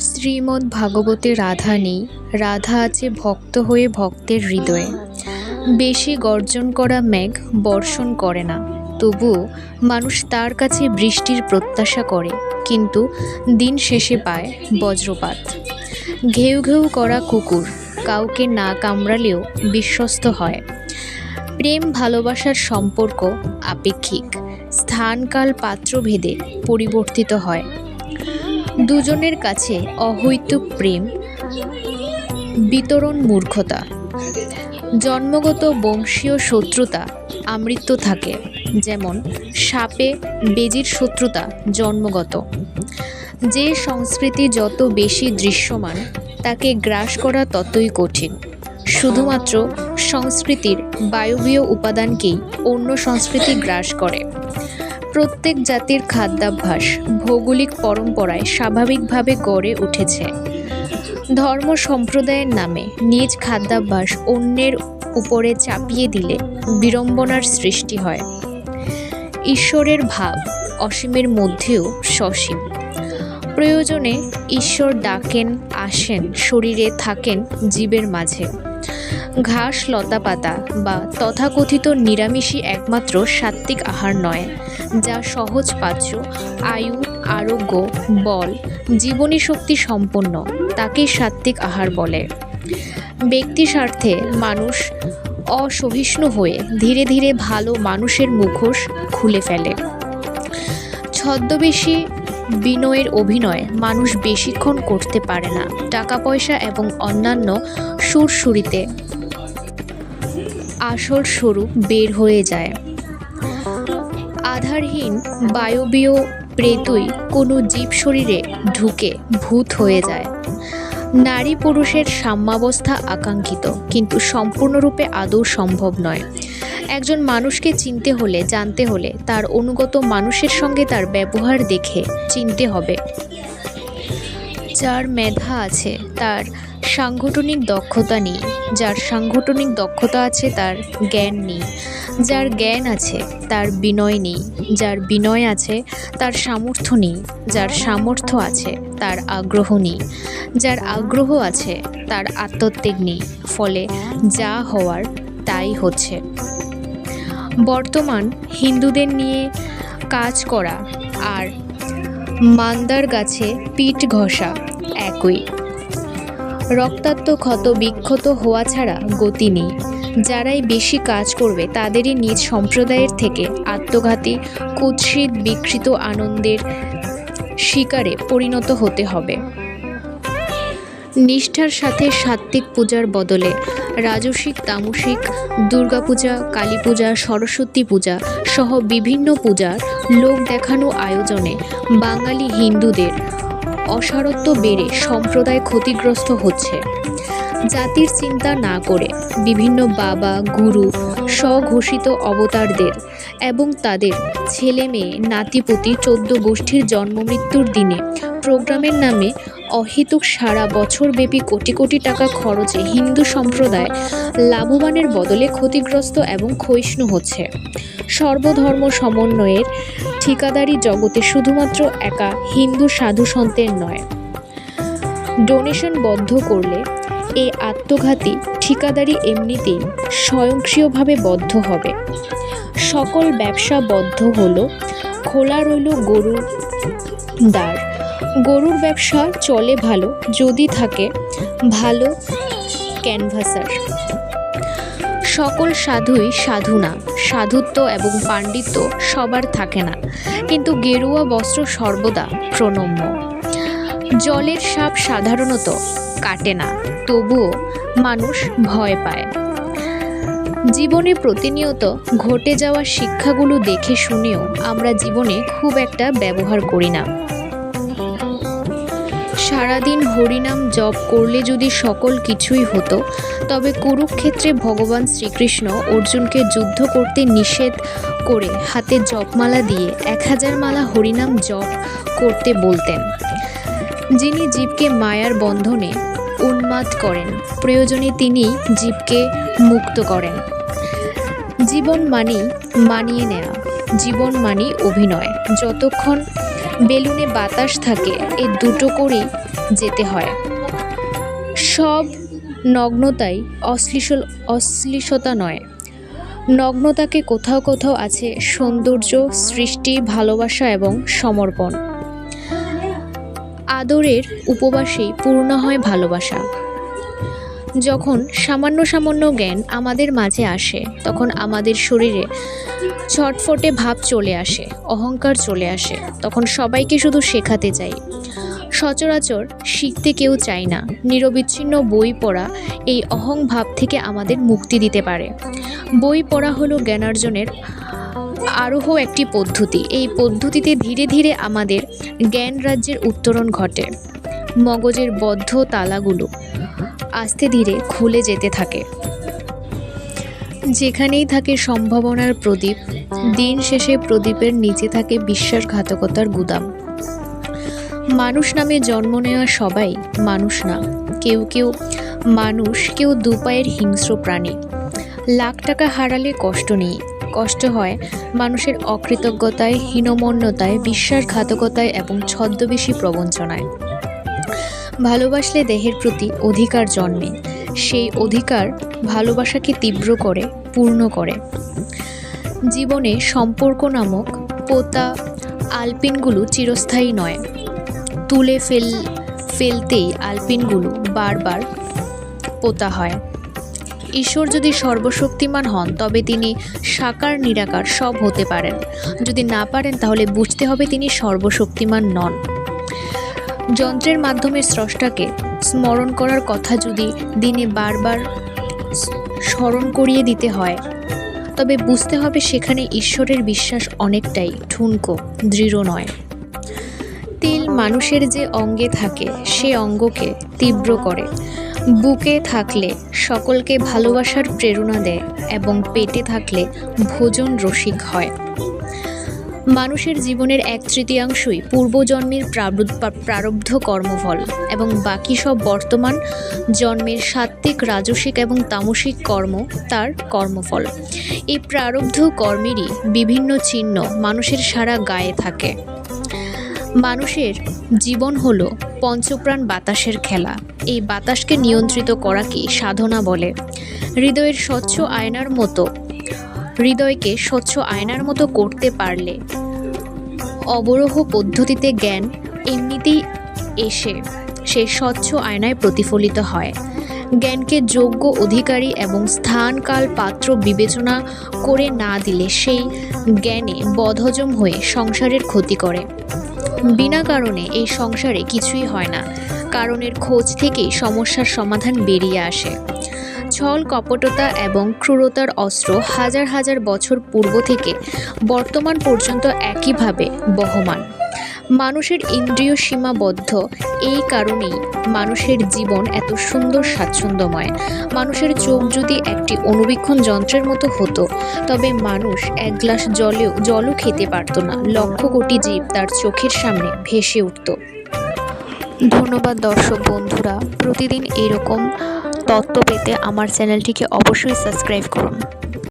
শ্রীমদ্ ভাগবতে রাধা নেই। রাধা আছে ভক্ত হয়ে ভক্তের হৃদয়ে। বেশি গর্জন করা মেঘ বর্ষণ করে না। তবুও মানুষ তার কাছে বৃষ্টির প্রত্যাশা করে, কিন্তু দিন শেষে পায় বজ্রপাত। ঘেউ ঘেউ করা কুকুর কাউকে না কামড়ালেও বিশ্বস্ত হয়। প্রেম ভালোবাসার সম্পর্ক আপেক্ষিক। স্থানকাল পাত্রভেদে পরিবর্তিত হয়। দুজনের কাছে অহৈতুক প্রেম, বিতরণ মূর্খতা, জন্মগত বংশীয় শত্রুতা আমৃত্য থাকে, যেমন সাপে বেজির শত্রুতা জন্মগত। যে সংস্কৃতি যত বেশি দৃশ্যমান, তাকে গ্রাস করা ততই কঠিন। শুধুমাত্র সংস্কৃতির বায়বীয় উপাদানকেই অন্য সংস্কৃতি গ্রাস করে। প্রত্যেক জাতির খাদ্যাভ্যাস ভৌগোলিক পরম্পরায় স্বাভাবিকভাবে গড়ে উঠেছে। ধর্ম সম্প্রদায়ের নামে নিজ খাদ্যাভ্যাস অন্যের উপরে চাপিয়ে দিলে বিড়ম্বনার সৃষ্টি হয়। ঈশ্বরের ভাব অসীমের মধ্যেও সসীম। প্রয়োজনে ঈশ্বর ডাকেন, আসেন, শরীরে থাকেন জীবের মাঝে। ঘাস, লতাপাতা বা তথাকথিত নিরামিষই একমাত্র সাত্ত্বিক আহার নয়। যা সহজ পাচ্য আয়ু, আরোগ্য, বল, জীবনী শক্তি সম্পন্ন, তাকে সাত্ত্বিক আহার বলে। ব্যক্তি স্বার্থে মানুষ অসহিষ্ণু হয়ে ধীরে ধীরে ভালো মানুষের মুখোশ খুলে ফেলে। ছদ্মবেশী বিনয়ের অভিনয় মানুষ বেশিক্ষণ করতে পারে না। টাকা পয়সা এবং অন্যান্য সুরসুরিতে আসল স্বরূপ বের হয়ে যায়। আধারহীন বায়বীয় প্রেতই কোনো জীব শরীরে ঢুকে ভূত হয়ে যায়। নারী পুরুষের সাম্যাবস্থা আকাঙ্ক্ষিত, কিন্তু সম্পূর্ণরূপে আদৌ সম্ভব নয়। একজন মানুষকে চিনতে হলে, জানতে হলে তার অনুগত মানুষের সঙ্গে তার ব্যবহার দেখে চিনতে হবে। যার মেধা আছে, তার সাংগঠনিক দক্ষতা নেই। যার সাংগঠনিক দক্ষতা আছে, তার জ্ঞান নেই। যার জ্ঞান আছে, তার বিনয় নেই। যার বিনয় আছে, তার সামর্থ্য নেই। যার সামর্থ্য আছে, তার আগ্রহ নেই। যার আগ্রহ আছে, তার আত্মত্যাগ নেই। ফলে যা হওয়ার, তাই হচ্ছে। বর্তমান হিন্দুদের নিয়ে কাজ করা আর মান্দার গাছে পিঠ ঘষা একই। রক্তাক্ত ক্ষত বিক্ষত হওয়া ছাড়া গতি নেই। যারাই বেশি কাজ করবে, তাদেরই নিজ সম্প্রদায়ের থেকে আত্মঘাতী, কুৎসিত, বিকৃত আনন্দের শিকারে পরিণত হতে হবে। নিষ্ঠার সাথে সাত্ত্বিক পূজার বদলে রাজসিক, তামসিক, দুর্গাপূজা কালী পূজা সরস্বতী পূজা সহ বিভিন্ন পূজার লোক দেখানো আয়োজনে বাঙালি হিন্দুদের অসারত্ব বেড়ে সম্প্রদায় ক্ষতিগ্রস্ত হচ্ছে। জাতির চিন্তা না করে বিভিন্ন বাবা, গুরু, স্বঘোষিত অবতারদের এবং তাদের ছেলে মেয়ে নাতিপতি, চোদ্দ গোষ্ঠীর জন্মমৃত্যুর দিনে প্রোগ্রামের নামে অহেতুক সারা বছরব্যাপী কোটি কোটি টাকা খরচে হিন্দু সম্প্রদায় লাভবানের বদলে ক্ষতিগ্রস্ত এবং ক্ষয়িষ্ণু হচ্ছে। সর্বধর্ম সমন্বয়ের ঠিকাদারি জগতে শুধুমাত্র একা হিন্দু সাধু সন্তের নয়। ডোনেশন বদ্ধ করলে এই আত্মঘাতী ঠিকাদারি এমনিতেই স্বয়ংক্রিয়ভাবে বদ্ধ হবে। সকল ব্যবসা বদ্ধ হলো, খোলা রইল গরুর দ্বার। গরুর ব্যবসা চলে ভালো, যদি থাকে ভালো ক্যানভাসার। সকল সাধুই সাধু না সাধুত্ব এবং পাণ্ডিত্য সবার থাকে না, কিন্তু গেরুয়া বস্ত্র সর্বদা প্রণম্য। জলের সাপ সাধারণত কাটে না, তবুও মানুষ ভয় পায়। জীবনে প্রতিনিয়ত ঘটে যাওয়া শিক্ষাগুলো দেখে শুনেও আমরা জীবনে খুব একটা ব্যবহার করি না। সারাদিন হরিনাম জপ করলে যদি সকল কিছুই হতো, তবে কুরুক্ষেত্রে ভগবান শ্রীকৃষ্ণ অর্জুনকে যুদ্ধ করতে নিষেধ করে হাতে জপমালা দিয়ে এক হাজার মালা হরিনাম জপ করতে বলতেন। যিনি জীবকে মায়ার বন্ধনে উন্মাদ করেন, প্রয়োজনে তিনি জীবকে মুক্ত করেন। জীবন মানি মানিয়ে নেওয়া, জীবন মানেই অভিনয়। যতক্ষণ বেলুনে বাতাস থাকে এই দুটো করেই যেতে হয়। সব নগ্নতাই অশ্লীল অশ্লীলতা নয়। নগ্নতাকে কোথাও কোথাও আছে সৌন্দর্য, সৃষ্টি, ভালোবাসা এবং সমর্পণ। আদরের উপবাসেই পূর্ণ হয় ভালোবাসা। যখন সামান্য সামান্য জ্ঞান আমাদের মাঝে আসে, তখন আমাদের শরীরে ছটফটে ভাব চলে আসে, অহংকার চলে আসে। তখন সবাইকে শুধু শেখাতে চাই। সচরাচর শিখতে কেউ চায় না। নিরবিচ্ছিন্ন বই পড়া এই অহং ভাব থেকে আমাদের মুক্তি দিতে পারে। বই পড়া হলো জ্ঞানার্জনের আরোহ একটি পদ্ধতি। এই পদ্ধতিতে ধীরে ধীরে আমাদের জ্ঞান রাজ্যের উত্তরণ ঘটে। মগজের বদ্ধ তালাগুলো আস্তে ধীরে খুলে যেতে থাকে। যেখানেই থাকে সম্ভাবনার প্রদীপ, দিন শেষে প্রদীপের নিচে থাকে বিশ্বাসঘাতকতার গুদাম। মানুষ নামে জন্ম নেওয়া সবাই মানুষ না। কেউ কেউ মানুষ, কেউ দুপায়ের হিংস্র প্রাণী। লাখ টাকা হারালে কষ্ট নেই। কষ্ট হয় মানুষের অকৃতজ্ঞতায়, হীনমন্যতায়, বিশ্বাসঘাতকতায় এবং ছদ্মবেশী প্রবঞ্চনায়। ভালোবাসলে দেহের প্রতি অধিকার জন্মে। সেই অধিকার ভালোবাসাকে তীব্র করে, পূর্ণ করে। জীবনে সম্পর্ক নামক পোতা আলপিনগুলো চিরস্থায়ী নয়। তুলে ফেল, ফেলতেই আলপিনগুলো বারবার পোতা হয়। ঈশ্বর যদি সর্বশক্তিমান হন, তবে তিনি সাকার, নিরাকার সব হতে পারেন। যদি না পারেন, তাহলে বুঝতে হবে তিনি সর্বশক্তিমান নন। যন্ত্রের মাধ্যমে স্রষ্টাকে স্মরণ করার কথা যদি দিনে বারবার স্মরণ করিয়ে দিতে হয়, তবে বুঝতে হবে সেখানে ঈশ্বরের বিশ্বাস অনেকটাই ঠুনকো, দৃঢ় নয়। তিল মানুষের যে অঙ্গে থাকে, সে অঙ্গকে তীব্র করে। বুকে থাকলে সকলকে ভালোবাসার প্রেরণা দেয় এবং পেটে থাকলে ভোজন রসিক হয়। মানুষের জীবনের এক তৃতীয়াংশই পূর্বজন্মের প্রারব্ধ কর্মফল এবং বাকি সব বর্তমান জন্মের সাত্ত্বিক, রাজসিক এবং তামসিক কর্ম তার কর্মফল। এই প্রারব্ধ কর্মেরই বিভিন্ন চিহ্ন মানুষের সারা গায়ে থাকে। মানুষের জীবন হলো পঞ্চপ্রাণ বাতাসের খেলা। এই বাতাসকে নিয়ন্ত্রিত করাকে সাধনা বলে? হৃদয়ের স্বচ্ছ আয়নার মতো হৃদয়কে স্বচ্ছ আয়নার মতো করতে পারলে অবরোহ পদ্ধতিতে জ্ঞান এমনিতেই এসে সেই স্বচ্ছ আয়নায় প্রতিফলিত হয়। জ্ঞানকে যোগ্য অধিকারী এবং স্থান কাল পাত্র বিবেচনা করে না দিলে সেই জ্ঞানে বদহজম হয়ে সংসারের ক্ষতি করে। বিনা কারণে এই সংসারে কিছুই হয় না। কারণের খোঁজ থেকেই সমস্যার সমাধান বেরিয়ে আসে। ছল কপটতা এবং ক্রূরতার অস্ত্র হাজার হাজার বছর পূর্ব থেকে বর্তমান পর্যন্ত একইভাবে বহমান। মানুষের ইন্দ্রিয় সীমাবদ্ধ, এই কারণেই মানুষের জীবন এত সুন্দর স্বাচ্ছন্দ্যময়। মানুষের চোখ যদি একটি অনুবীক্ষণ যন্ত্রের মতো হতো, তবে মানুষ এক গ্লাস জলেও জলও খেতে পারত না। লক্ষ কোটি জীব তার চোখের সামনে ভেসে উঠত। ধন্যবাদ দর্শক বন্ধুরা, প্রতিদিন এরকম তথ্য পেতে আমার চ্যানেলটিকে অবশ্যই সাবস্ক্রাইব করুন।